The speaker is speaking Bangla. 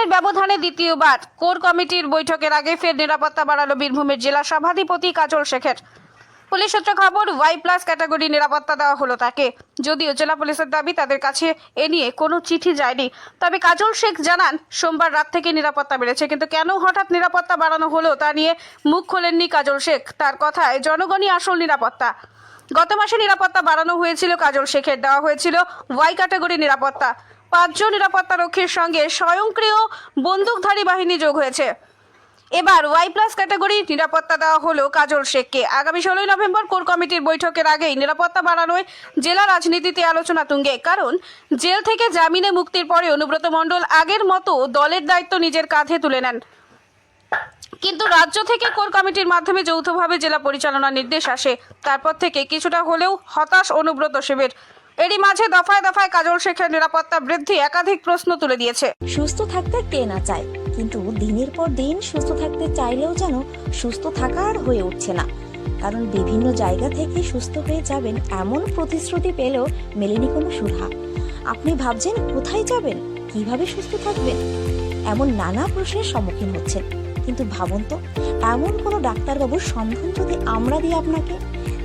দিনের ব্যবধানে দ্বিতীয়বার কোর কমিটির বৈঠকের আগে ফের নিরাপত্তা বাড়ালো বীরভূমের জেলা সভাধিপতি কাজল শেখের। পুলিশ সূত্রে খবর, ওয়াই প্লাস ক্যাটাগরি নিরাপত্তা দেওয়া হলো তাকে। যদিও জেলা পুলিশের দাবি তাদের কাছে এ নিয়ে কোনো চিঠি যায়নি। তবে কাজল শেখ জানান, সোমবার রাত থেকে নিরাপত্তা বেড়েছে, কিন্তু কেন হঠাৎ নিরাপত্তা বাড়ানো হলো তা নিয়ে মুখ খোলেননি কাজল শেখ। তার কথায়, জনগণই আসল নিরাপত্তা। গত মাসে নিরাপত্তা বাড়ানো হয়েছিল কাজল শেখের, দেওয়া হয়েছিল ওয়াই ক্যাটাগরি নিরাপত্তা। পাঁচজন নিরাপত্তা রক্ষীর সঙ্গে স্বয়ংক্রিয় বন্দুকধারী বাহিনী যোগ হয়েছে। এবার ওয়াই প্লাস ক্যাটাগরি নিরাপত্তা দেওয়া হলো কাজল শেখকে। আগামী ষোলোই নভেম্বর কোর কমিটির বৈঠকের আগেই নিরাপত্তা বাড়ানোয় জেলা রাজনীতিতে আলোচনা তুঙ্গে। কারণ জেল থেকে জামিনে মুক্তির পরে অনুব্রত মণ্ডল আগের মতো দলের দায়িত্ব নিজের কাঁধে তুলে নেন। কিন্তু রাজ্য থেকে কোর কমিটির মাধ্যমে যৌথভাবে জেলা পরিচালনার নির্দেশ আসে। তারপর থেকে কিছুটা হলেও হতাশ অনুব্রত শিবির। এরই মাঝে দফায় দফায় কাজল শেখের নিরাপত্তা বৃদ্ধি একাধিক প্রশ্ন তুলে দিয়েছে। সুস্থ থাকতে কে না চায়? কিন্তু দিনের পর দিন সুস্থ থাকতে চাইলেও যেন সুস্থ থাকা আর হয়ে উঠছে না। কারণ বিভিন্ন জায়গা থেকে সুস্থ হয়ে যাবেন এমন প্রতিশ্রুতি পেলেও মেলেনি কোনো সুধা আপনি ভাবছেন কোথায় যাবেন? কীভাবে সুস্থ থাকবেন? এমন নানা প্রশ্নের সম্মুখীন হচ্ছেন। কিন্তু ভাবুন তো, এমন কোনো ডাক্তারবাবুর সন্ধান যদি আমরা দিই আপনাকে?